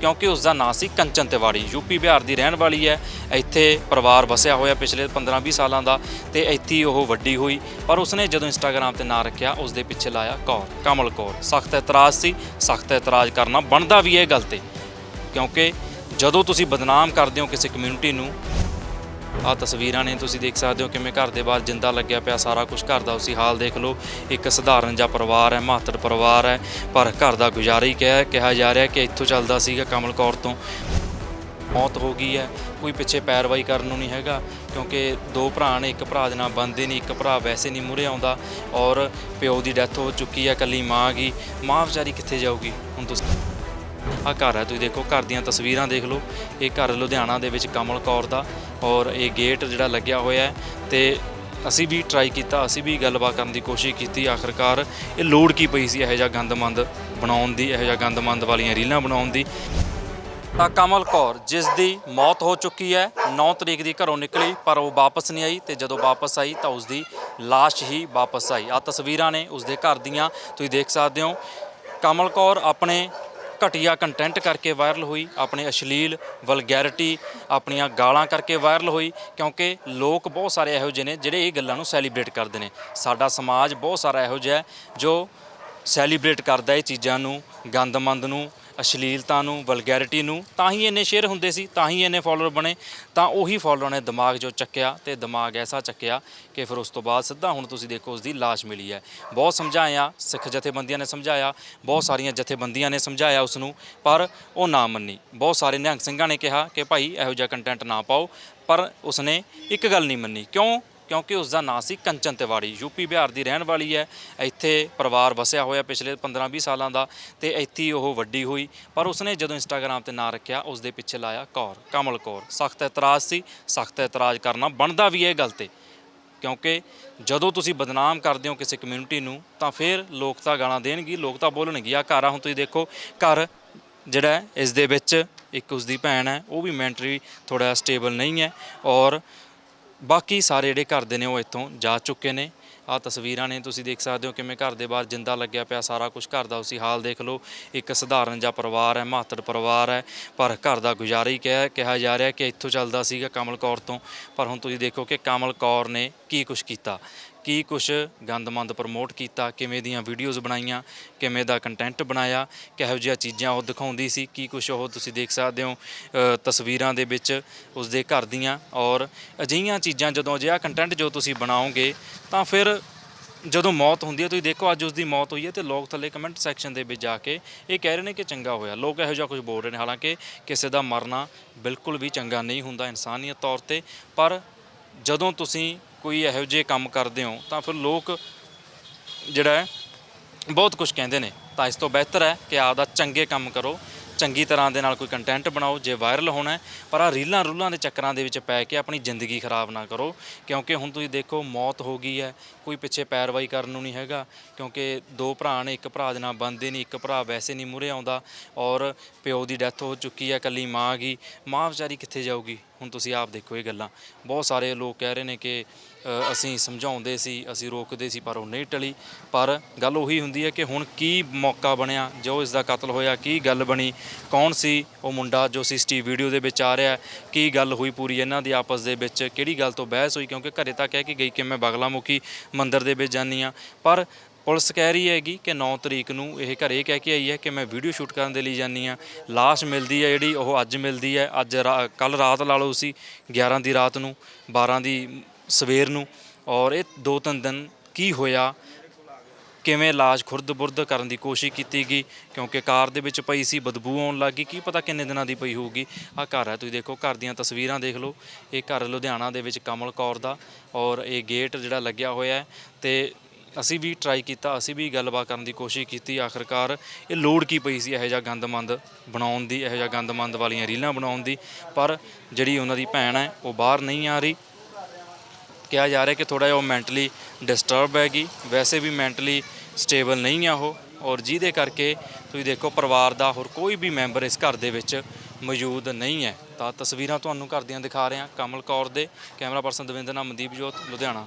ਕਿਉਂਕਿ ਉਸ ਦਾ ਨਾਂ ਸੀ ਕੰਚਨ ਤਿਵਾੜੀ। ਯੂਪੀ ਬਿਹਾਰ ਦੀ ਰਹਿਣ ਵਾਲੀ ਹੈ। ਇੱਥੇ ਪਰਿਵਾਰ ਵਸਿਆ ਹੋਇਆ ਪਿਛਲੇ 15-20 ਸਾਲਾਂ ਦਾ ਤੇ ਇੱਥੇ ਹੀ ਉਹ ਵੱਡੀ ਹੋਈ। ਪਰ ਉਸਨੇ ਜਦੋਂ ਇੰਸਟਾਗ੍ਰam ਤੇ ਨਾਂ ਰੱਖਿਆ ਉਸ ਦੇ ਪਿੱਛੇ ਲਾਇਆ ਕੌਰ, ਕਮਲ ਕੌਰ। ਸਖਤ ਇਤਰਾਜ਼ ਸੀ। ਸਖਤ ਇਤਰਾਜ਼ ਕਰਨਾ ਬਣਦਾ ਵੀ ਇਹ ਗੱਲ ਤੇ। ਕਿਉਂਕਿ ਜਦੋਂ ਤੁਸੀਂ ਬਦਨਾਮ ਕਰਦੇ ਹੋ ਕਿਸੇ ਕਮਿਊਨਿਟੀ ਨੂੰ ਆ ਤਸਵੀਰਾਂ ਨੇ ਤੁਸੀਂ ਦੇਖ ਸਕਦੇ ਹੋ ਕਿਵੇਂ ਘਰ ਦੇ ਬਾਹਰ ਜਿੰਦਾ ਲੱਗਿਆ ਪਿਆ ਸਾਰਾ ਕੁਝ ਘਰ ਦਾ ਉਸੇ ਹਾਲ ਦੇਖ ਲਓ। ਇੱਕ ਸਧਾਰਨ ਜਿਹਾ ਪਰਿਵਾਰ ਹੈ, ਮਾਤਰ ਪਰਿਵਾਰ ਹੈ, ਪਰ ਘਰ ਦਾ ਗੁਜ਼ਾਰਾ ਹੀ ਕਿਹਾ ਕਿਹਾ ਜਾ ਰਿਹਾ ਕਿ ਇੱਥੋਂ ਚੱਲਦਾ ਸੀਗਾ ਕਮਲ ਕੌਰ ਤੋਂ। ਮੌਤ ਹੋ ਗਈ ਹੈ, ਕੋਈ ਪਿੱਛੇ ਪੈਰਵਾਈ ਕਰਨ ਨੂੰ ਨਹੀਂ ਹੈਗਾ, ਕਿਉਂਕਿ ਦੋ ਭਰਾ ਨੇ, ਇੱਕ ਭਰਾ ਦੇ ਨਾਲ ਬੰਦੇ ਨਹੀਂ, ਇੱਕ ਭਰਾ ਵੈਸੇ ਨਹੀਂ ਮੂਹਰੇ ਆਉਂਦਾ ਔਰ ਪਿਓ ਦੀ ਡੈਥ ਹੋ ਚੁੱਕੀ ਹੈ ਕੱਲੀ ਮਾਂ ਗਈ। ਮਾਂ ਵਿਚਾਰੀ ਕਿੱਥੇ ਜਾਊਗੀ? ਹੁਣ ਤੁਸੀਂ ਆ ਘਰ ਹੈ, ਤੁਸੀਂ ਦੇਖੋ, ਘਰ ਦੀਆਂ ਤਸਵੀਰਾਂ ਦੇਖ ਲਓ। ਇਹ ਘਰ ਲੁਧਿਆਣਾ ਦੇ ਵਿੱਚ ਕਮਲ ਕੌਰ ਦਾ ਔਰ ਇਹ ਗੇਟ ਜਿਹੜਾ ਲੱਗਿਆ ਹੋਇਆ ਹੈ ਤੇ ਅਸੀਂ ਵੀ ਟਰਾਈ ਕੀਤਾ, ਅਸੀਂ ਵੀ ਗੱਲਬਾਤ ਕਰਨ ਦੀ ਕੋਸ਼ਿਸ਼ ਕੀਤੀ। ਆਖਰਕਾਰ ਇਹ ਲੋੜ ਕੀ ਪਈ ਸੀ ਇਹੋ ਜਿਹਾ ਗੰਦਮੰਦ ਬਣਾਉਣ ਦੀ, ਇਹੋ ਜਿਹਾ ਗੰਦਮੰਦ ਵਾਲੀਆਂ ਰੀਲਾਂ ਬਣਾਉਣ ਦੀ? ਤਾਂ ਕਮਲ ਕੌਰ, ਜਿਸ ਦੀ ਮੌਤ ਹੋ ਚੁੱਕੀ ਹੈ 9 ਤਰੀਕ ਦੀ ਘਰੋਂ ਨਿਕਲੀ, ਪਰ ਉਹ ਵਾਪਸ ਨਹੀਂ ਆਈ ਤੇ ਜਦੋਂ ਵਾਪਸ ਆਈ ਤਾਂ ਉਸ ਦੀ ਲਾਸ਼ ਹੀ ਵਾਪਸ ਆਈ। ਆ ਤਸਵੀਰਾਂ ਨੇ ਉਸ ਦੇ ਘਰ ਦੀਆਂ, ਤੁਸੀਂ ਦੇਖ ਸਕਦੇ ਹੋ। ਕਮਲ ਕੌਰ ਆਪਣੇ ਘਟੀਆ ਕੰਟੈਂਟ ਕਰਕੇ ਵਾਇਰਲ ਹੋਈ, ਆਪਣੇ ਅਸ਼ਲੀਲ ਵਲਗੈਰਿਟੀ ਆਪਣੀਆਂ ਗਾਲਾਂ ਕਰਕੇ ਵਾਇਰਲ ਹੋਈ, ਕਿਉਂਕਿ ਲੋਕ ਬਹੁਤ ਸਾਰੇ ਇਹੋ ਜਿਹੇ ਨੇ ਜਿਹੜੇ ਇਹ ਗੱਲਾਂ ਨੂੰ ਸੈਲੀਬ੍ਰੇਟ ਕਰਦੇ ਨੇ। ਸਾਡਾ ਸਮਾਜ ਬਹੁਤ ਸਾਰਾ ਇਹੋ ਜਿਹਾ ਹੈ ਜੋ ਸੈਲੀਬ੍ਰੇਟ ਕਰਦਾ ਇਹ ਚੀਜ਼ਾਂ ਨੂੰ, ਗੰਦਮੰਦ ਨੂੰ ਅਸ਼ਲੀਲਤਾ ਨੂੰ ਵਲਗੈਰਿਟੀ ਨੂੰ, ਤਾਂ ਹੀ ਇੰਨੇ ਸ਼ੇਅਰ ਹੁੰਦੇ ਸੀ, ਤਾਂ ਹੀ ਇੰਨੇ ਫਾਲੋਅਰ ਬਣੇ, ਤਾਂ ਉਹੀ ਫਾਲੋਅਰ ਨੇ ਦਿਮਾਗ ਜੋ ਚੱਕਿਆ ਤੇ ਦਿਮਾਗ ਐਸਾ ਚੱਕਿਆ ਕਿ ਫਿਰ ਉਸ ਤੋਂ ਬਾਅਦ ਸਿੱਧਾ ਹੁਣ ਤੁਸੀਂ ਦੇਖੋ ਉਸ ਦੀ ਲਾਸ਼ ਮਿਲੀ ਹੈ। ਬਹੁਤ ਸਮਝਾਇਆ, ਸਿੱਖ ਜਥੇਬੰਦੀਆਂ ਨੇ ਸਮਝਾਇਆ, ਬਹੁਤ ਸਾਰੀਆਂ ਜਥੇਬੰਦੀਆਂ ਨੇ ਸਮਝਾਇਆ ਉਸ ਨੂੰ ਪਰ ਉਹ ਨਾ ਮੰਨੀ। ਬਹੁਤ ਸਾਰੇ ਨਿਹੰਗ ਸਿੰਘਾਂ ਨੇ ਕਿਹਾ ਕਿ ਭਾਈ ਇਹੋ ਜਿਹਾ ਕੰਟੈਂਟ ਨਾ ਪਾਓ, ਪਰ ਉਸਨੇ ਇੱਕ ਗੱਲ ਨਹੀਂ ਮੰਨੀ। ਕਿਉਂ? ਕਿਉਂਕਿ ਉਸ ਦਾ ਨਾਂ ਸੀ ਕੰਚਨ ਤਿਵਾੜੀ। ਯੂਪੀ ਬਿਹਾਰ ਦੀ ਰਹਿਣ ਵਾਲੀ ਹੈ। ਇੱਥੇ ਪਰਿਵਾਰ ਵਸਿਆ ਹੋਇਆ ਪਿਛਲੇ 15-20 ਸਾਲਾਂ ਦਾ ਤੇ ਇੱਥੇ ਹੀ ਉਹ ਵੱਡੀ ਹੋਈ। ਪਰ ਉਸਨੇ ਜਦੋਂ ਇੰਸਟਾਗ੍ਰam ਤੇ ਨਾਂ ਰੱਖਿਆ ਉਸ ਦੇ ਪਿੱਛੇ ਲਾਇਆ ਕੌਰ, ਕਮਲ ਕੌਰ। ਸਖਤ ਇਤਰਾਜ਼ ਸੀ। ਸਖਤ ਇਤਰਾਜ਼ ਕਰਨਾ ਬਣਦਾ ਵੀ ਇਹ ਗੱਲ ਤੇ। ਕਿਉਂਕਿ ਜਦੋਂ ਤੁਸੀਂ ਬਦਨਾਮ ਕਰਦੇ ਹੋ ਕਿਸੇ ਕਮਿਊਨਿਟੀ ਨੂੰ, ਤਾਂ ਫਿਰ ਲੋਕ ਤਾਂ ਗਾਲਾਂ ਦੇਣਗੇ, ਲੋਕ ਤਾਂ ਬੋਲਣਗੇ। ਆ ਘਰ ਆ, ਹੁਣ ਤੁਸੀਂ ਦੇਖੋ, ਘਰ ਜਿਹੜਾ ਇਸ ਦੇ ਵਿੱਚ ਇੱਕ ਉਸ ਦੀ ਭੈਣ ਹੈ, ਉਹ ਵੀ ਮੈਂਟਰੀ ਥੋੜਾ ਸਟੇਬਲ ਨਹੀਂ ਹੈ ਔਰ ਬਾਕੀ ਸਾਰੇ ਜਿਹੜੇ ਘਰ ਦੇ ਨੇ ਉਹ ਇੱਥੋਂ ਜਾ ਚੁੱਕੇ ਨੇ। ਆ ਤਸਵੀਰਾਂ ਨੇ, ਤੁਸੀਂ ਦੇਖ ਸਕਦੇ ਹੋ ਕਿਵੇਂ ਘਰ ਦੇ ਬਾਹਰ ਜਿੰਦਾ ਲੱਗਿਆ ਪਿਆ ਸਾਰਾ ਕੁਝ ਘਰ ਦਾ ਉਸੇ ਹਾਲ ਦੇਖ ਲਓ, ਇੱਕ ਸਧਾਰਨ ਜਿਹਾ ਪਰਿਵਾਰ ਹੈ ਮਾਤਰ ਪਰਿਵਾਰ ਹੈ। ਪਰ ਘਰ ਦਾ ਗੁਜ਼ਾਰਾ ਹੀ ਕਿਹਾ ਕਿਹਾ ਜਾ ਰਿਹਾ ਕਿ ਇੱਥੋਂ ਚੱਲਦਾ ਸੀਗਾ ਕਮਲ ਕੌਰ ਤੋਂ। ਪਰ ਹੁਣ ਤੁਸੀਂ ਦੇਖੋ ਕਿ ਕਮਲ ਕੌਰ ਨੇ ਕੀ ਕੁਝ ਕੀਤਾ। ਕੀ ਕੁਛ ਗੰਦਮੰਦ ਪ੍ਰਮੋਟ ਕੀਤਾ ਕਿਵੇਂ ਦੀਆਂ ਵੀਡੀਓਜ਼ ਬਣਾਈਆਂ ਕਿਵੇਂ ਦਾ ਕੰਟੈਂਟ ਬਣਾਇਆ ਕਿਹੋ ਜਿਹੀਆਂ ਚੀਜ਼ਾਂ ਉਹ ਦਿਖਾਉਂਦੀ ਸੀ ਕੀ ਕੁਛ ਉਹ ਤੁਸੀਂ ਦੇਖ ਸਕਦੇ ਹੋ ਅ, ਤਸਵੀਰਾਂ ਦੇ ਵਿੱਚ ਉਸ ਦੇ ਘਰ ਦੀਆਂ ਔਰ ਅਜਿਹੀਆਂ ਚੀਜ਼ਾਂ ਜਦੋਂ ਅਜਿਹਾ ਕੰਟੈਂਟ ਜੋ ਤੁਸੀਂ ਬਣਾਓਗੇ ਤਾਂ ਫਿਰ ਜਦੋਂ ਮੌਤ ਹੁੰਦੀ ਹੈ ਤੁਸੀਂ ਦੇਖੋ ਅੱਜ ਉਸ ਦੀ ਮੌਤ ਹੋਈ ਹੈ ਤੇ ਲੋਕ ਥੱਲੇ ਕਮੈਂਟ ਸੈਕਸ਼ਨ ਦੇ ਵਿੱਚ ਜਾ ਕੇ ਇਹ ਕਹਿ ਰਹੇ ਨੇ ਕਿ ਚੰਗਾ ਹੋਇਆ। ਲੋਕ ਇਹੋ ਜਿਹਾ ਕੁਝ ਬੋਲ ਰਹੇ ਨੇ ਹਾਲਾਂਕਿ ਕਿਸੇ ਦਾ ਮਰਨਾ ਬਿਲਕੁਲ ਵੀ ਚੰਗਾ ਨਹੀਂ ਹੁੰਦਾ ਇਨਸਾਨੀਅਤ ਤੌਰ ਤੇ ਪਰ ਜਦੋਂ ਤੁਸੀਂ ਕੋਈ ਇਹੋ ਜਿਹੇ ਕੰਮ ਕਰਦੇ ਹੋ, ਤਾਂ ਫਿਰ ਲੋਕ ਜਿਹੜਾ ਹੈ, ਬਹੁਤ ਕੁਝ ਕਹਿੰਦੇ ਨੇ। ਤਾਂ ਇਸ ਤੋਂ ਬਿਹਤਰ ਹੈ ਕਿ ਆਪਦਾ ਚੰਗੇ ਕੰਮ ਕਰੋ, ਚੰਗੀ ਤਰ੍ਹਾਂ ਦੇ ਨਾਲ ਕੋਈ ਕੰਟੈਂਟ ਬਣਾਓ, ਜੇ ਵਾਇਰਲ ਹੋਣਾ ਹੈ, ਪਰ ਆ ਰੀਲਾਂ ਰੂਲਾਂ ਦੇ ਚੱਕਰਾਂ ਦੇ ਵਿੱਚ ਪੈ ਕੇ ਆਪਣੀ ਜ਼ਿੰਦਗੀ ਖਰਾਬ ਨਾ ਕਰੋ, ਕਿਉਂਕਿ ਹੁਣ ਤੁਸੀਂ ਦੇਖੋ ਮੌਤ ਹੋ ਗਈ ਹੈ, ਕੋਈ ਪਿੱਛੇ ਪੈਰਵਾਈ ਕਰਨ ਨੂੰ ਨਹੀਂ ਹੈਗਾ, ਕਿਉਂਕਿ ਦੋ ਭਰਾ ਨੇ, ਇੱਕ ਭਰਾ ਦੇ ਨਾਲ ਬੰਦੇ ਨਹੀਂ, ਇੱਕ ਭਰਾ ਵੈਸੇ ਨਹੀਂ ਮੂਹਰੇ ਆਉਂਦਾ, ਔਰ ਪਿਓ ਦੀ ਡੈਥ ਹੋ ਚੁੱਕੀ ਹੈ, ਇਕੱਲੀ ਮਾਂ ਗਈ, ਮਾਂ ਵਿਚਾਰੀ ਕਿੱਥੇ ਜਾਊਗੀ? ਹੁਣ ਤੁਸੀਂ ਆਪ ਦੇਖੋ ਇਹ ਗੱਲਾਂ ਬਹੁਤ ਸਾਰੇ ਲੋਕ ਕਹਿ ਰਹੇ ਨੇ ਕਿ ਅ, ਅਸੀਂ ਸਮਝਾਉਂਦੇ ਸੀ ਅਸੀਂ ਰੋਕਦੇ ਸੀ ਪਰ ਉਹ ਨਹੀਂ ਟਲੀ ਪਰ ਗੱਲ ਉਹੀ ਹੁੰਦੀ ਹੈ ਕਿ ਹੁਣ ਕੀ ਮੌਕਾ ਬਣਿਆ ਜੋ ਇਸ ਦਾ ਕਤਲ ਹੋਇਆ ਕੀ ਗੱਲ ਬਣੀ ਕੌਣ ਸੀ ਉਹ ਮੁੰਡਾ ਜੋ ਸੀਸੀਟੀਵੀ ਵੀਡੀਓ ਦੇ ਵਿੱਚ ਆ ਰਿਹਾ ਹੈ? ਕੀ ਗੱਲ ਹੋਈ ਪੂਰੀ ਇਹਨਾਂ ਦੀ ਆਪਸ ਦੇ ਵਿੱਚ ਕਿਹੜੀ ਗੱਲ ਤੋਂ ਬਹਿਸ ਹੋਈ ਕਿਉਂਕਿ ਘਰੇ ਤਾਂ ਕਹਿ ਕੇ ਗਈ ਕਿ ਮੈਂ ਬਗਲਾਮੁਖੀ ਮੰਦਿਰ ਦੇ ਵਿੱਚ ਜਾਨੀ ਆ ਪਰ ਪੁਲਿਸ ਕਹਿ ਰਹੀ ਹੈਗੀ ਕਿ 9 ਤਰੀਕ ਨੂੰ ਇਹ ਘਰੇ ਕਹਿ ਕੇ ਆਈ ਹੈ ਕਿ ਮੈਂ ਵੀਡੀਓ ਸ਼ੂਟ ਕਰਨ ਦੇ ਲਈ ਜਾਨੀ ਆ ਲਾਸ਼ ਮਿਲਦੀ ਹੈ ਜਿਹੜੀ, ਉਹ ਅੱਜ ਮਿਲਦੀ ਹੈ। ਅੱਜ ਕੱਲ ਰਾਤ ਲਾ ਲਓ ਸੀ 11 ਦੀ ਰਾਤ ਨੂੰ 12 ਦੀ ਸਵੇਰ ਨੂੰ। ਔਰ ਇਹ ਦੋ ਤਿੰਨ ਦਿਨ ਕੀ ਹੋਇਆ, ਕਿਵੇਂ ਲਾਸ਼ ਖੁਰਦ-ਬੁਰਦ ਕਰਨ ਦੀ ਕੋਸ਼ਿਸ਼ ਕੀਤੀ ਗਈ, ਕਿਉਂਕਿ ਕਾਰ ਦੇ ਵਿੱਚ ਪਈ ਸੀ, ਬਦਬੂ ਆਉਣ ਲੱਗੀ ਕੀ ਪਤਾ ਕਿੰਨੇ ਦਿਨਾਂ ਦੀ ਪਈ ਹੋਊਗੀ। ਆ ਘਰ ਹੈ, ਤੁਸੀਂ ਦੇਖੋ, ਘਰ ਦੀਆਂ ਤਸਵੀਰਾਂ ਦੇਖ ਲਓ। ਇਹ ਘਰ ਲੁਧਿਆਣਾ ਦੇ ਵਿੱਚ ਕਮਲ ਕੌਰ ਦਾ ਔਰ ਇਹ ਗੇਟ ਜਿਹੜਾ ਲੱਗਿਆ ਹੋਇਆ ਹੈ ਤੇ ਅਸੀਂ ਵੀ ਟਰਾਈ ਕੀਤਾ, ਅਸੀਂ ਵੀ ਗੱਲਬਾਤ ਕਰਨ ਦੀ ਕੋਸ਼ਿਸ਼ ਕੀਤੀ। ਆਖਰਕਾਰ ਇਹ ਲੋੜ ਕੀ ਪਈ ਸੀ ਇਹੋ ਜਿਹਾ ਗੰਦਮੰਦ ਬਣਾਉਣ ਦੀ, ਇਹੋ ਜਿਹਾ ਗੰਦਮੰਦ ਵਾਲੀਆਂ ਰੀਲਾਂ ਬਣਾਉਣ ਦੀ। ਪਰ ਜਿਹੜੀ ਉਹਨਾਂ ਦੀ ਭੈਣ ਹੈ, ਉਹ ਬਾਹਰ ਨਹੀਂ ਆ ਰਹੀ। ਕਿਹਾ ਜਾ ਰਿਹਾ ਕਿ ਥੋੜਾ ਜਿਹਾ ਉਹ ਮੈਂਟਲੀ ਡਿਸਟਰਬ ਹੈਗੀ। ਵੈਸੇ ਵੀ ਮੈਂਟਲੀ ਸਟੇਬਲ ਨਹੀਂ ਆ ਉਹ। ਔਰ ਜਿਹਦੇ ਕਰਕੇ ਤੁਸੀਂ ਦੇਖੋ, ਪਰਿਵਾਰ ਦਾ ਹੋਰ ਕੋਈ ਵੀ ਮੈਂਬਰ ਇਸ ਘਰ ਦੇ ਵਿੱਚ ਮੌਜੂਦ ਨਹੀਂ ਹੈ। ਤਾਂ ਤਸਵੀਰਾਂ ਤੁਹਾਨੂੰ ਘਰ ਦੀਆਂ ਦਿਖਾ ਰਹੇ। ਹਾਂ ਕਮਲ ਕੌਰ ਦੇ, ਕੈਮਰਾ ਪਰਸਨ ਦਵਿੰਦਰ ਨਾਮ ਮਨਦੀਪ ਜੋਤ, ਲੁਧਿਆਣਾ।